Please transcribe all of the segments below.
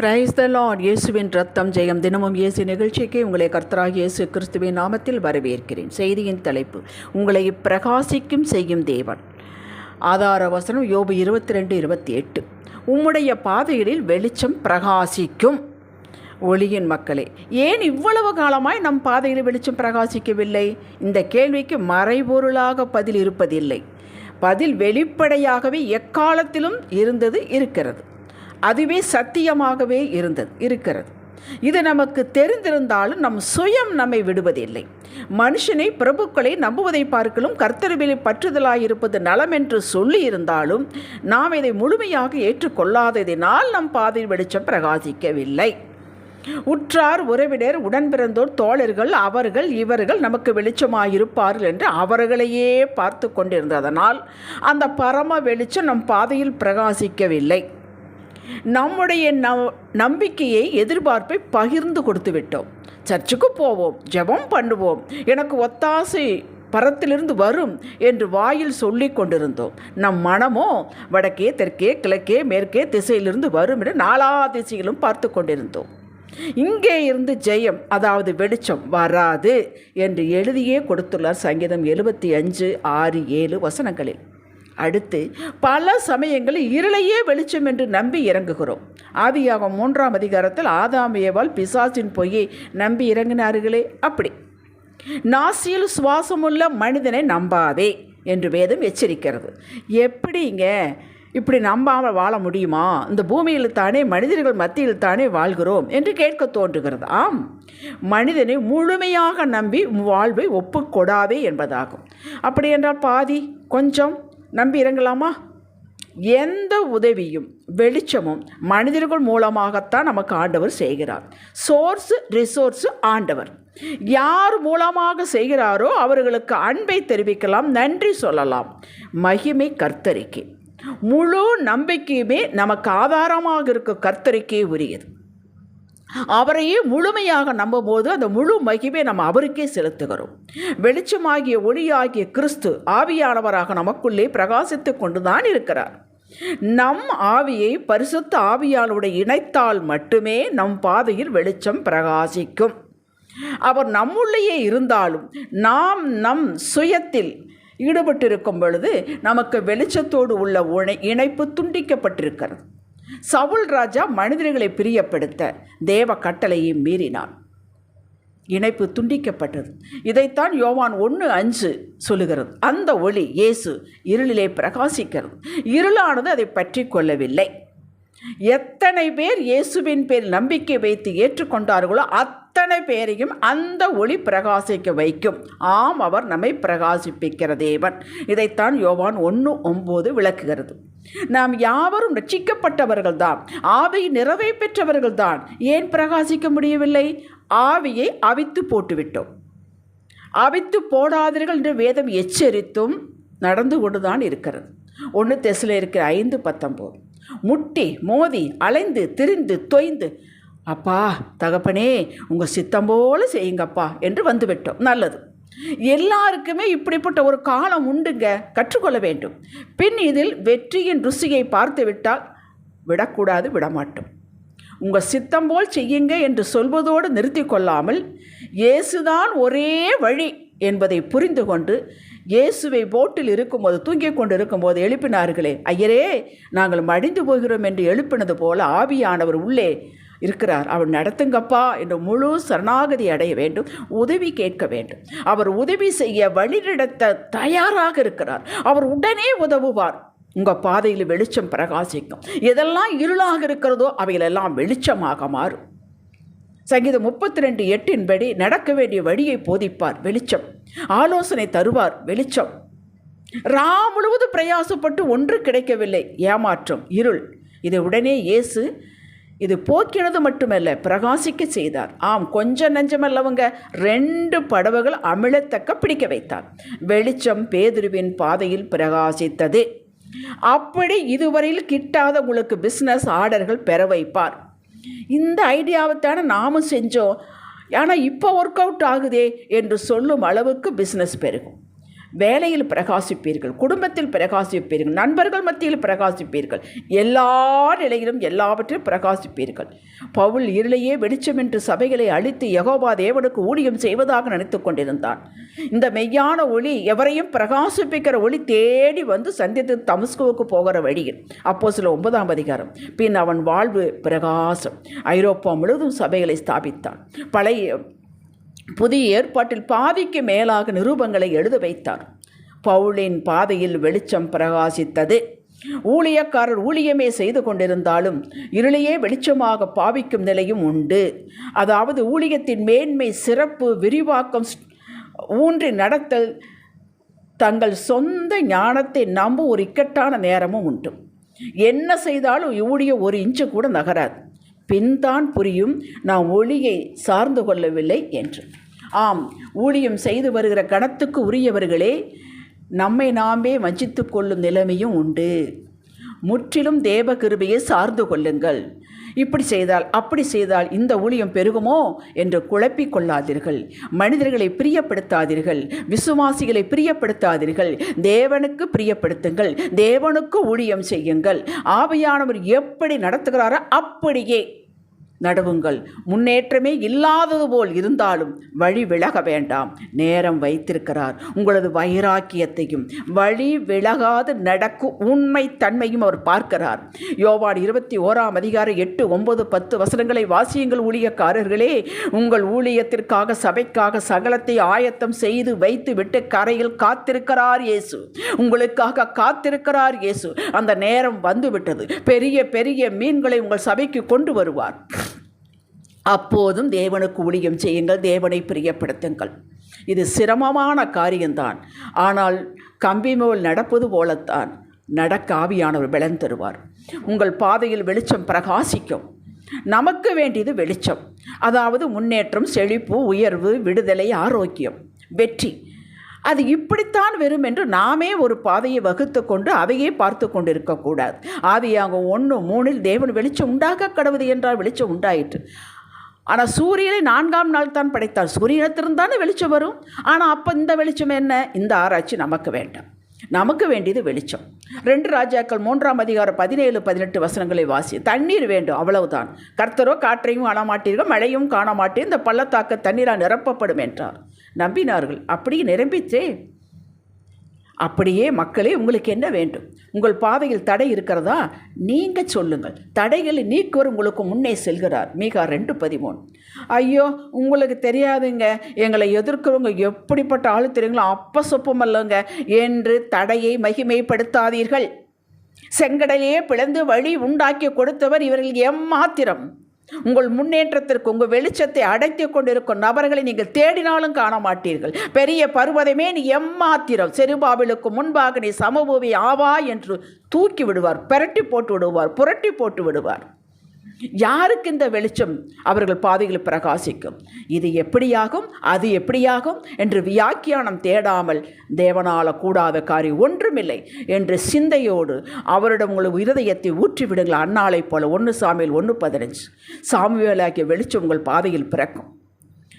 Praise the Lord இயேசுவின் ரத்தம் ஜெயம். தினமும் இயேசு நிகழ்ச்சிக்கு உங்களை கர்த்தராக இயேசு கிறிஸ்துவின் நாமத்தில் வரவேற்கிறேன். செய்தியின் தலைப்பு உங்களை பிரகாசிக்கும் செய்யும் தேவன். ஆதார வசனம் யோபு இருபத்தி ரெண்டு இருபத்தி எட்டு. உம்முடைய பாதைகளில் வெளிச்சம் பிரகாசிக்கும். ஒளியின் மக்களே ஏன் இவ்வளவு காலமாய் நம் பாதையில் வெளிச்சம் பிரகாசிக்கவில்லை? இந்த கேள்விக்கு மறைபொருளாக பதில் இருப்பதில்லை. பதில் வெளிப்படையாகவே எக்காலத்திலும் இருந்தது இருக்கிறது. அதுவே சத்தியமாகவே இருந்தது இருக்கிறது. இது நமக்கு தெரிந்திருந்தாலும் நம் சுயம் நம்மை விடுவதில்லை. மனுஷனை பிரபுக்களை நம்புவதை பார்க்கலும் கர்த்தருவிலே பற்றுதலாயிருப்பது நலம் என்று சொல்லி இருந்தாலும் நாம் இதை முழுமையாக ஏற்றுக்கொள்ளாததினால் நம் பாதை வெளிச்சம் பிரகாசிக்கவில்லை. உற்றார் உறவினர் உடன்பிறந்தோர் தோழர்கள் அவர்கள் இவர்கள் நமக்கு வெளிச்சமாயிருப்பார்கள் என்று அவர்களையே பார்த்து கொண்டிருந்ததனால் அந்த பரம வெளிச்சம் நம் பாதையில் பிரகாசிக்கவில்லை. நம்முடைய நம்பிக்கையை எதிர்பார்ப்பை பகிர்ந்து கொடுத்து விட்டோம். சர்ச்சுக்கு போவோம் ஜெபம் பண்ணுவோம் எனக்கு ஒத்தாசை பரத்திலிருந்து வரும் என்று வாயில் சொல்லி கொண்டிருந்தோம். நம் மனமோ வடக்கே தெற்கே கிழக்கே மேற்கே திசையிலிருந்து வரும் என்று நாலா திசையிலும் பார்த்து கொண்டிருந்தோம். இங்கே இருந்து ஜெயம் அதாவது வெளிச்சம் வராது என்று எழுதியே கொடுத்துள்ளார் சங்கீதம் எழுபத்தி அஞ்சு ஆறு ஏழு வசனங்களில். அடுத்து பல சமயங்களில் இருளையே வெளிச்சம் என்று நம்பி இறங்குகிறோம். ஆதியாகம் மூன்றாம் அதிகாரத்தில் ஆதாமியவால் பிசாசின் பொய்யை நம்பி இறங்கினார்களே அப்படி. நாசியில் சுவாசமுள்ள மனிதனை நம்பாதே என்று வேதம் எச்சரிக்கிறது. எப்படிங்க? இப்படி நம்பாமல் வாழ முடியுமா? இந்த பூமியில் தானே மனிதர்கள் மத்தியில் தானே வாழ்கிறோம் என்று கேட்க தோன்றுகிறது. ஆம் மனிதனை முழுமையாக நம்பி வாழ்வை ஒப்புக்கொடாதே என்பதாகும். அப்படி என்றால் பாதி கொஞ்சம்? நம்பி இறங்கலாமா? எந்த உதவியும் வெளிச்சமும் மனிதர்கள் மூலமாகத்தான் நமக்கு ஆண்டவர் செய்கிறார். சோர்ஸு ரிசோர்ஸு ஆண்டவர். யார் மூலமாக செய்கிறாரோ அவர்களுக்கு அன்பை தெரிவிக்கலாம் நன்றி சொல்லலாம். மகிமை கர்த்தரிக்கை. முழு நம்பிக்கையுமே நமக்கு ஆதாரமாக இருக்க கர்த்தரிக்கே உரியது. அவரையே முழுமையாக நம்பும்போது அந்த முழு மகிமை நம்ம அவருக்கே செலுத்துகிறோம். வெளிச்சமாகிய ஒளியாகிய கிறிஸ்து ஆவியானவராக நமக்குள்ளே பிரகாசித்து கொண்டுதான் இருக்கிறார். நம் ஆவியை பரிசுத்த ஆவியாளுடைய இணைத்தால் மட்டுமே நம் பாதையில் வெளிச்சம் பிரகாசிக்கும். அவர் நம்முள்ளேயே இருந்தாலும் நாம் நம் சுயத்தில் ஈடுபட்டிருக்கும் பொழுது நமக்கு வெளிச்சத்தோடு உள்ள இணைப்பு துண்டிக்கப்பட்டிருக்கிறது. சவுல் ராஜா மனிதர்களை பிரியப்படுத்த தேவ கட்டளையை மீறினான். இணைப்பு துண்டிக்கப்பட்டது. இதைத்தான் யோவான் ஒன்று அஞ்சு சொல்லுகிறது. அந்த ஒளி இயேசு இருளிலே பிரகாசிக்கிறது. இருளானது அதை பற்றி கொள்ளவில்லை. எத்தனை பேர் இயேசுவின் பேர் நம்பிக்கை வைத்து ஏற்றுக்கொண்டார்களோ அத்தனை பேரையும் அந்த ஒளி பிரகாசிக்க வைக்கும். ஆம் அவர் நம்மை பிரகாசிப்பிக்கிற தேவன். இதைத்தான் யோவான் ஒன்று ஒம்பது விளக்குகிறது. நாம் யாவரும் ரட்சிக்கப்பட்டவர்கள்தான் ஆவி நிறைவை பெற்றவர்கள்தான். ஏன் பிரகாசிக்க முடியவில்லை? ஆவியை அவித்து போட்டுவிட்டோம். அவித்து போடாதீர்கள் என்று வேதம் எச்சரித்தும் நடந்து கொண்டுதான் இருக்கிறது. ஒன்று தெசில இருக்கிற ஐந்து பத்தொம்போது. முட்டி மோதி அலைந்து திரிந்து தொய்ந்து. அப்பா தகப்பனே உங்கள் சித்தம் போல செய்யுங்கப்பா என்று வந்துவிட்டோம். நல்லது. எல்லாருக்குமே இப்படிப்பட்ட ஒரு காலம் உண்டுங்க. கற்றுக்கொள்ள வேண்டும். பின் இதில் வெற்றியின் ருசியை பார்த்து விட்டால் விடக்கூடாது விடமாட்டோம். உங்கள் சித்தம் போல் செய்யுங்க என்று சொல்வதோடு நிறுத்தி கொள்ளாமல் இயேசுதான் ஒரே வழி என்பதை புரிந்து கொண்டு இயேசுவை போட்டில் இருக்கும்போது தூங்கிக் கொண்டு இருக்கும்போது எழுப்பினார்களே ஐயரே நாங்கள் மடிந்து போகிறோம் என்று எழுப்பினது போல ஆவியானவர் உள்ளே இருக்கிறார். அவர் நடத்துங்கப்பா என்று முழு சரணாகதி அடைய வேண்டும் உதவி கேட்க வேண்டும். அவர் உதவி செய்ய வழிநடத்த தயாராக இருக்கிறார். அவர் உடனே உதவுவார். உங்கள் பாதையில் வெளிச்சம் பிரகாசிக்கும். எதெல்லாம் இருளாக இருக்கிறதோ அவைகளெல்லாம் வெளிச்சமாக மாறும். சங்கீதம் முப்பத்தி ரெண்டு எட்டின்படி நடக்க வேண்டிய வழியை போதிப்பார் வெளிச்சம். ஆலோசனை தருவார் வெளிச்சம். ரா முழுவதும் பிரயாசப்பட்டு ஒன்று கிடைக்கவில்லை. ஏமாற்றம் இருள். இது உடனே இயேசு இது போக்கினது மட்டுமல்ல பிரகாசிக்க செய்தார். ஆம் கொஞ்சம் நஞ்சமல்லவங்க ரெண்டு படவுகள் அமிழத்தக்க பிடிக்க வைத்தார். வெளிச்சம் பேதுருவின் பாதையில் பிரகாசித்தது. அப்படி இதுவரையில் கிட்டாத உங்களுக்கு பிஸ்னஸ் ஆர்டர்கள் பெற வைப்பார். இந்த ஐடியாவைத்தானே நாமும் செஞ்சோம். ஆனால் இப்போ ஒர்க் அவுட் ஆகுதே என்று சொல்லும் அளவுக்கு பிஸ்னஸ் பெருகும். வேலையில் பிரகாசிப்பீர்கள் குடும்பத்தில் பிரகாசிப்பீர்கள் நண்பர்கள் மத்தியில் பிரகாசிப்பீர்கள் எல்லா நிலையிலும் எல்லாவற்றிலும் பிரகாசிப்பீர்கள். பவுல் இருளையே வெளிச்சம் என்று சபைகளை அழித்து யகோபா தேவனுக்கு ஊழியம் செய்வதாக நினைத்து கொண்டிருந்தான். இந்த மெய்யான ஒளி எவரையும் பிரகாசிப்பிக்கிற ஒளி தேடி வந்து சந்தித்து தமஸ்குவுக்கு போகிற வழியில். அப்போ சில ஒன்பதாம் அதிகாரம். பின் அவன் வாழ்வு பிரகாசம். ஐரோப்பா முழுவதும் சபைகளை ஸ்தாபித்தான். பழைய புதிய ஏற்பாட்டில் பாதிக்கு மேலாக நிரூபங்களை எழுத வைத்தார். பவுலின் பாதையில் வெளிச்சம் பிரகாசித்தது. ஊழியக்காரர் ஊழியமே செய்து கொண்டிருந்தாலும் இருளையே வெளிச்சமாக பாவிக்கும் நிலையும் உண்டு. அதாவது ஊழியத்தின் மேன்மை சிறப்பு விரிவாக்கம் ஊன்றி நடத்தல் தங்கள் சொந்த ஞானத்தை நம்ப ஒரு இக்கட்டான நேரமும் உண்டு. என்ன செய்தாலும் ஊழிய ஒரு இன்ச்சு கூட நகராது. பின்தான் புரியும் நாம் ஒளியை சார்ந்து கொள்ளவில்லை என்று. ஆம் ஊழியம் செய்து வருகிற கணத்துக்கு உரியவர்களே நம்மை நாமே வஞ்சித்து கொள்ளும் நிலைமையும் உண்டு. முற்றிலும் தேவ கிருபையை சார்ந்து கொள்ளுங்கள். இப்படி செய்தால் அப்படி செய்தால் இந்த ஊழியம் பெருகுமோ? என்று குழப்பிக் கொள்ளாதீர்கள். மனிதர்களை பிரியப்படுத்தாதீர்கள். விசுவாசிகளை பிரியப்படுத்தாதீர்கள். தேவனுக்கு பிரியப்படுத்துங்கள். தேவனுக்கு ஊழியம் செய்யுங்கள். ஆவியானவர் எப்படி நடத்துகிறாரோ அப்படியே நடவுங்கள். முன்னேற்றமே இல்லாதது போல் இருந்தாலும் வழி விலக வேண்டாம். நேரம் வைத்திருக்கிறார். உங்களது வைராக்கியத்தையும் வழி விலகாது நடக்கும் உண்மை தன்மையும் அவர் பார்க்கிறார். யோவான் இருபத்தி ஓராம் அதிகாரம் எட்டு ஒன்பது பத்து வசனங்களை வாசியுங்கள் ஊழியக்காரர்களே. உங்கள் ஊழியத்திற்காக சபைக்காக சகலத்தை ஆயத்தம் செய்து வைத்து விட்டு கரையில் காத்திருக்கிறார் இயேசு. உங்களுக்காக காத்திருக்கிறார் இயேசு. அந்த நேரம் வந்துவிட்டது. பெரிய பெரிய மீன்களை உங்கள் சபைக்கு கொண்டு வருவார். அப்போதும் தேவனுக்கு ஊழியம் செய்யுங்கள் தேவனை பிரியப்படுத்துங்கள். இது சிரமமான காரியம்தான். ஆனால் கம்பி மேல் நடப்பது போலத்தான். நடக்க ஆவியானவர் பலன் தருவார். உங்கள் பாதையில் வெளிச்சம் பிரகாசிக்கும். நமக்கு வேண்டியது வெளிச்சம். அதாவது முன்னேற்றம் செழிப்பு உயர்வு விடுதலை ஆரோக்கியம் வெற்றி. அது இப்படித்தான் வரும் என்று நாமே ஒரு பாதையை வகுத்து கொண்டு அதையே பார்த்து கொண்டு இருக்கக்கூடாது ஆதியாக ஒன்று மூணில் தேவன் வெளிச்சம் உண்டாக கடவுது என்றால் வெளிச்சம் உண்டாயிற்று. ஆனால் சூரியனை நான்காம் நாள் தான் படைத்தார் சூரியனத்திலிருந்தானே வெளிச்சம் வரும். ஆனால் அப்போ இந்த வெளிச்சம் என்ன? இந்த ஆராய்ச்சி நமக்கு வேண்டாம். நமக்கு வேண்டியது வெளிச்சம். ரெண்டு ராஜாக்கள் மூன்றாம் அதிகாரம் பதினேழு பதினெட்டு வசனங்களை வாசி தண்ணீர் வேண்டும் அவ்வளவுதான். கர்த்தரோ காற்றையும் காண மாட்டீர்கள் மழையும் காண மாட்டேன் இந்த பள்ளத்தாக்க தண்ணீரால் நிரப்பப்படும் என்றார். நம்பினார்கள் அப்படியே நிரம்பிச்சே அப்படியே மக்களே உங்களுக்கு என்ன வேண்டும்? உங்கள் பாதையில் தடை இருக்கிறதா? நீங்கள் சொல்லுங்கள். தடைகளை நீக்குவர் உங்களுக்கு முன்னே செல்கிறார். மீகா ரெண்டு பதிமூணு. ஐயோ உங்களுக்கு தெரியாதுங்க. எங்களை எதிர்க்கிறவங்க எப்படிப்பட்ட ஆளு தெரியுங்களோ அப்ப சொப்பமல்லங்க என்று தடையை மகிமைப்படுத்தாதீர்கள். செங்கடலையே பிளந்து வழி உண்டாக்கி கொடுத்தவர் இவர்கள் எம்மாத்திரம்? உங்கள் முன்னேற்றத்திற்கு உங்கள் வெளிச்சத்தை அடைத்து கொண்டிருக்கும் நபர்களை நீங்கள் தேடினாலும் காண மாட்டீர்கள் பெரிய பருவதமே நீ எம்மாத்திரம். செருபாவிலுக்கு முன்பாக நீ சமபூவி ஆவா என்று தூக்கி விடுவார் பெரட்டி போட்டு விடுவார் புரட்டி போட்டு விடுவார். யாருக்கு இந்த வெளிச்சம்? அவர்கள் பாதையில் பிரகாசிக்கும். இது எப்படியாகும்? அது எப்படியாகும்? என்று வியாக்கியானம் தேடாமல் தேவனால கூடாத காரியம் ஒன்றுமில்லை என்று சிந்தையோடு அவரிடம் உங்கள் இருதயத்தை ஊற்றிவிடுங்கள் அன்னாளைப் போல ஒன்று சாமியில் ஒன்று பதினஞ்சு. சாமிவேலாகிய வெளிச்சம் உங்கள் பாதையில் பிறக்கும்.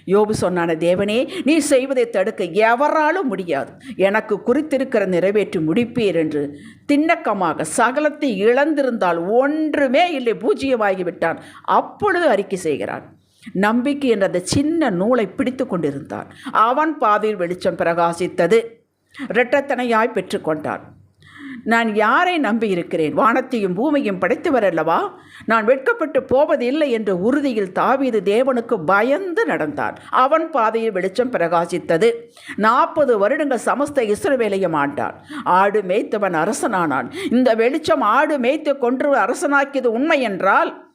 யோபு சொன்னான தேவனே நீ செய்வதை தடுக்க எவராலும் முடியாது. எனக்கு குறித்திருக்கிற நிறைவேற்றி முடிப்பீர் என்று திண்ணக்கமாக சகலத்தை இழந்திருந்தால் ஒன்றுமே இல்லை பூஜ்ஜியமாகிவிட்டான். அப்பொழுது அறிக்கை செய்கிறான். நம்பிக்கை என்ற அந்த சின்ன நூலை பிடித்து கொண்டிருந்தான். அவன் பாதையில் வெளிச்சம் பிரகாசித்தது. இரட்டத்தனையாய் பெற்றுக்கொண்டான். நான் யாரை நம்பியிருக்கிறேன் வானத்தையும் பூமியும் படைத்தவர் அல்லவா நான் வெட்கப்பட்டு போவதில்லை என்ற உறுதியில் தாவீது தேவனுக்கு பயந்து நடந்தான். அவன் பாதையில் வெளிச்சம் பிரகாசித்தது. நாற்பது வருடங்கள் சமஸ்த இஸ்ரவேலையும் ஆண்டான். ஆடு மேய்த்தவன் அரசனானான். இந்த வெளிச்சம் ஆடு மேய்த்து கொன்று அரசனாக்கியது உண்மை என்றால்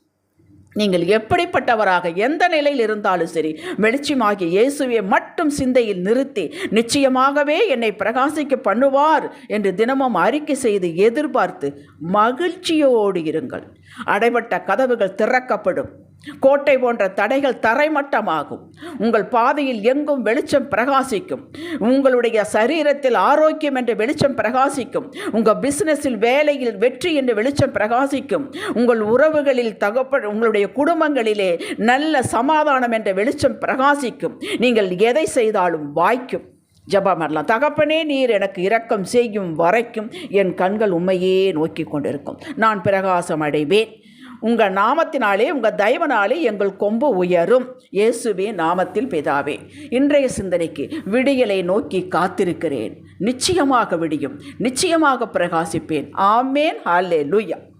நீங்கள் எப்படிப்பட்டவராக எந்த நிலையில் இருந்தாலும் சரி வெளிச்சமாகிய இயேசுவை மட்டும் சிந்தையில் நிறுத்தி நிச்சயமாகவே என்னை பிரகாசிக்க பண்ணுவார் என்று தினமும் அறிக்கை செய்து எதிர்பார்த்து மகிழ்ச்சியோடு இருங்கள். அடைபட்ட கதவுகள் திறக்கப்படும். கோட்டை போன்ற தடைகள் தரைமட்டமாகும். உங்கள் பாதையில் எங்கும் வெளிச்சம் பிரகாசிக்கும். உங்களுடைய சரீரத்தில் ஆரோக்கியம் என்ற வெளிச்சம் பிரகாசிக்கும். உங்கள் பிசினஸில் வேலையில் வெற்றி என்ற வெளிச்சம் பிரகாசிக்கும். உங்கள் உறவுகளில் தகப்ப உங்களுடைய குடும்பங்களிலே நல்ல சமாதானம் என்ற வெளிச்சம் பிரகாசிக்கும். நீங்கள் எதை செய்தாலும் வாய்க்கும். ஜபம் பண்ணலாம் தகப்பனே நீர் எனக்கு இரக்கம் செய்யும் வரைக்கும் என் கண்கள் உண்மையே நோக்கி கொண்டிருக்கும். நான் பிரகாசம் அடைவேன். உங்கள் நாமத்தினாலே உங்கள் தயவனாலே எங்கள் கொம்பு உயரும். இயேசுவே நாமத்தில் பிதாவே இன்றைய சிந்தனைக்கு விடியலை நோக்கி காத்திருக்கிறேன். நிச்சயமாக விடியும். நிச்சயமாக பிரகாசிப்பேன். ஆமேன். ஹalleluya.